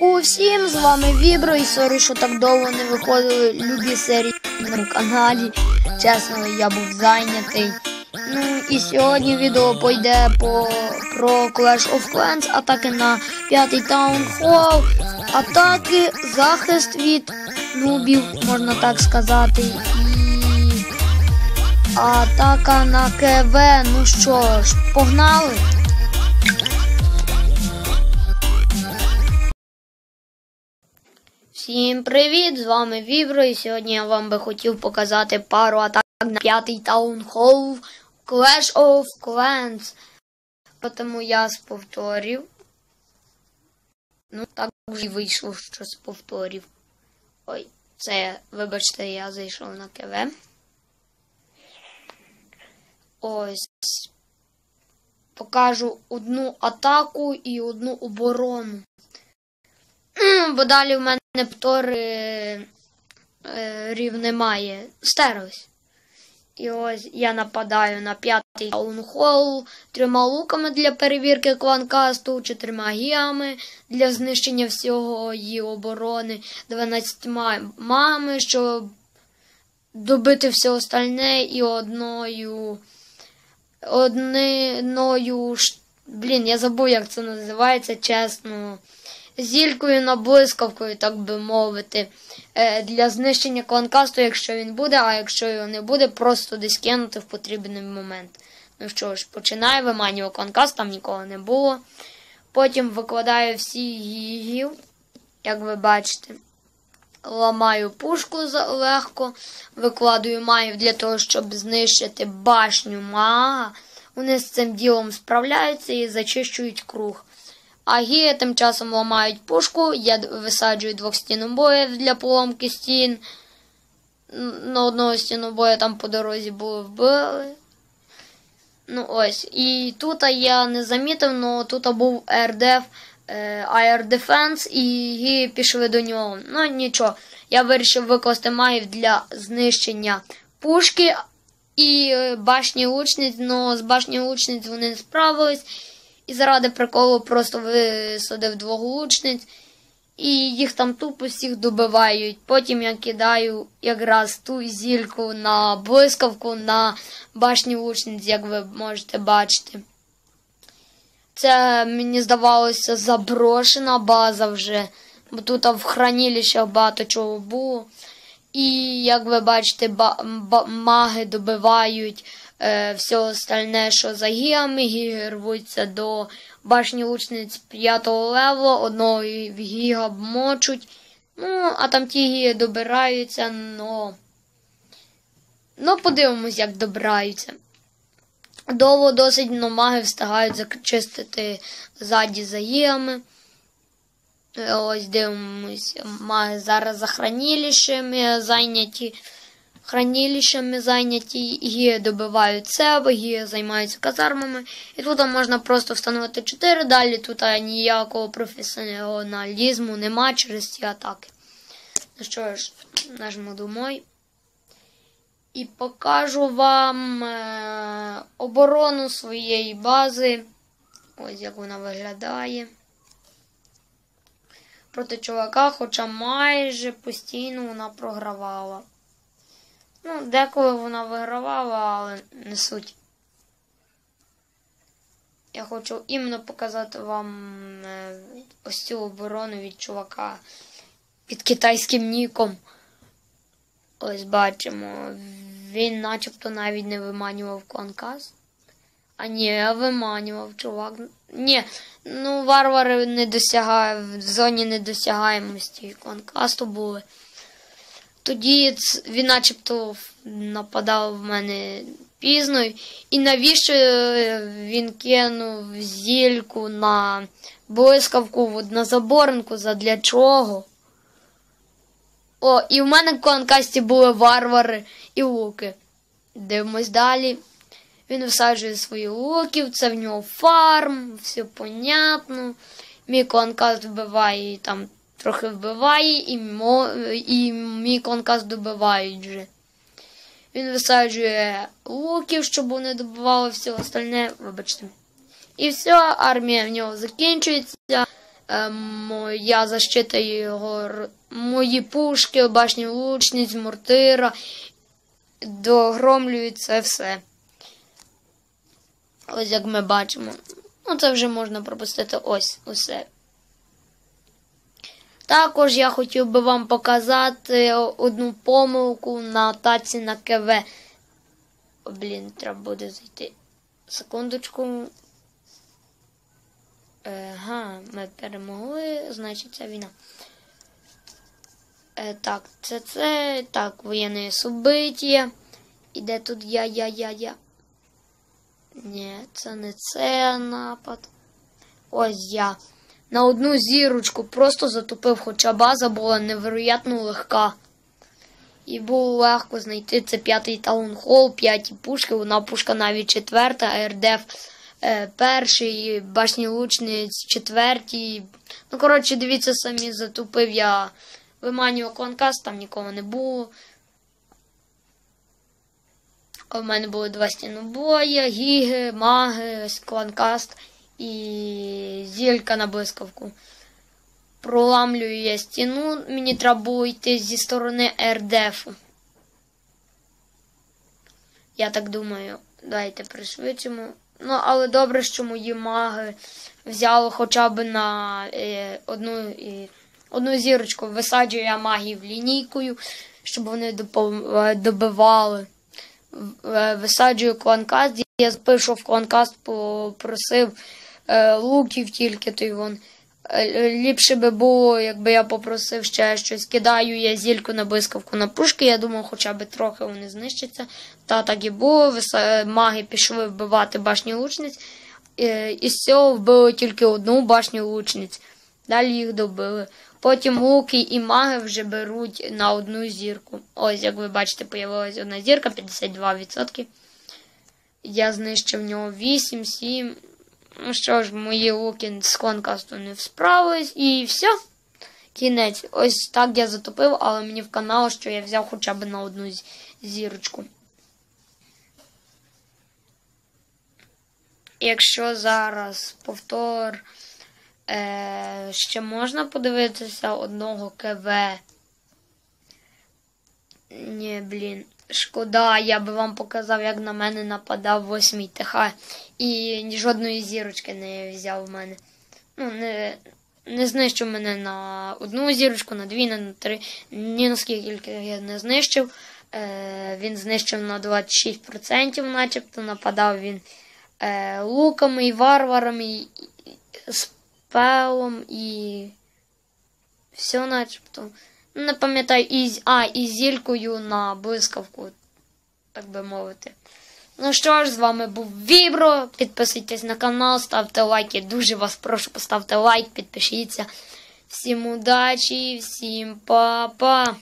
Ку всім з вами Вібро і сорі, що так довго не виходили любі серії на каналі. Чесно, я був зайнятий. Ну і сьогодні відео пойде по про Clash of Clans, атаки на п'ятий таунхол, атаки, захист від нубів, можна так сказати. І атака на КВ. Ну що ж, погнали. Всім привіт! З вами Вібро, і сьогодні я вам би хотів показати пару атак на п'ятий таунхол Clash of Clans. Тому я сповторів. Ну, так вже вийшло, що сповторів. Ой, це, вибачте, я зайшов на КВ. Ось. Покажу одну атаку і одну оборону. Бо далі в мене повтори е, немає. Стерось. І ось я нападаю на п'ятий таунхол трьома луками для перевірки кланкасту, чотирма гіами для знищення всього її оборони, 12 мами, щоб добити все остальне і одною. Одною. Блін, я забув, як це називається, чесно зількою на блискавкою, так би мовити, е, для знищення кланкасту, якщо він буде, а якщо його не буде, просто десь кинути в потрібний момент. Ну що ж, починаю, виманювати кланкаст, там нікого не було. Потім викладаю всі гігів, як ви бачите. Ламаю пушку легко, викладаю магів для того, щоб знищити башню мага. Вони з цим ділом справляються і зачищують круг. А гії тим часом ламають пушку, я висаджую двох стінобоїв для поломки стін. На одного стінобоя там по дорозі було вбили. Ну ось. І тут я не замітив, але тут був RDF, е, Air Defense, і гії пішли до нього. Ну нічого. Я вирішив викласти магів для знищення пушки і е, башні лучниць, але з башні лучниць вони справились. І заради приколу просто висадив двох лучниць. І їх там тупо всіх добивають. Потім я кидаю якраз ту зільку на блискавку на башні лучниць, як ви можете бачити. Це, мені здавалося, заброшена база вже, бо тут в хранилищах багато чого було. І, як ви бачите, маги добивають е, все остальне, що за гіями, гіги рвуться до башні лучниць 5 левелу, одного гіга мочуть. Ну, а там ті гії добираються, но. Ну, подивимось, як добираються. Довго досить но маги встигають зачистити ззаді за гіями. Ось дивимось, маги зараз за хранилищами зайняті. Хранилищами зайняті, гії добивають себе, гії займаються казармами. І тут можна просто встановити 4, далі тут ніякого професіоналізму нема через ці атаки. Ну що ж, нажму домой. І покажу вам е оборону своєї бази. Ось як вона виглядає проти чувака, хоча майже постійно вона програвала. Ну, деколи вона вигравала, але не суть. Я хочу іменно показати вам е, ось цю оборону від чувака під китайським ніком. Ось бачимо. Він начебто навіть не виманював кланкас. А ні, я виманював, чувак. Ні, ну варвари не досягають, в зоні недосягаємості конкасту були. Тоді він начебто нападав в мене пізно. І навіщо він кинув зільку на блискавку на заборинку? Задля чого? О, і в мене в конкасті були варвари і луки. Дивимось далі. Він висаджує свої луків, це в нього фарм, все понятно. Мій кланкаст вбиває і там трохи вбиває, і мо, і мій кланкаст добивають вже. Він висаджує луків, щоб вони добивали все остальне, вибачте. І все, армія в нього закінчується. е, моя защита його, мої пушки, башні лучниць, мортира, догромлюють це все. Ось як ми бачимо. Ну, це вже можна пропустити ось усе. Також я хотів би вам показати одну помилку на таці на КВ. Блін, треба буде зайти. Секундочку. Ага, ми перемогли, значить це війна. Е, так, це це. Так, воєнне субиття. І де тут я, я, я, я. Ні, це не це напад. Ось я. На одну зірочку просто затупив, хоча база була невероятно легка. І було легко знайти це п'ятий таунхол, п'яті пушки, вона пушка навіть четверта, РДФ е, перший, башні лучниць четвертій. Ну, коротше, дивіться самі, затупив я виманював конкас, там нікого не було. У мене були два стінобоя, гіги, маги, ось кланкаст і зілька на блискавку. Проламлюю я стіну, мені треба було йти зі сторони РДФу. Я так думаю, давайте пришвидшимо. Ну, але добре, що мої маги взяли хоча б на е, одну, е, одну зірочку. Висаджую я магів лінійкою, щоб вони е, добивали. Е, Висаджую кланкаст. Я запишу в кланкаст, попросив е, луків тільки той вон. Е, Ліпше би було, якби я попросив ще щось. Кидаю я зільку на блискавку на пушки. Я думав, хоча б трохи вони знищаться. Та так і було. Маги пішли вбивати башню лучниць. Із цього вбили тільки одну башню лучниць. Далі їх добили. Потім луки і маги вже беруть на одну зірку. Ось, як ви бачите, появилась одна зірка, 52%. Я знищив в нього 8, 7. Ну що ж, мої луки з конкасту не справились. І все. Кінець. Ось так я затопив, але мені в канал, що я взяв хоча б на одну зірочку. Якщо зараз повтор. Е, ще можна подивитися одного КВ. Ні, блін. Шкода, я би вам показав, як на мене нападав восьмий ТХ. І жодної зірочки не взяв в мене. Ну, не, не знищив мене на одну зірочку, на дві, на три. Ні наскільки я не знищив. Е, він знищив на 26%, начебто нападав він е, луками і варварами, і, і пелом і все начебто. Ну, не пам'ятаю, і, а, і зількою на блискавку, так би мовити. Ну що ж, з вами був Вібро. Підписуйтесь на канал, ставте лайки. Дуже вас прошу, поставте лайк, підпишіться. Всім удачі, всім па-па!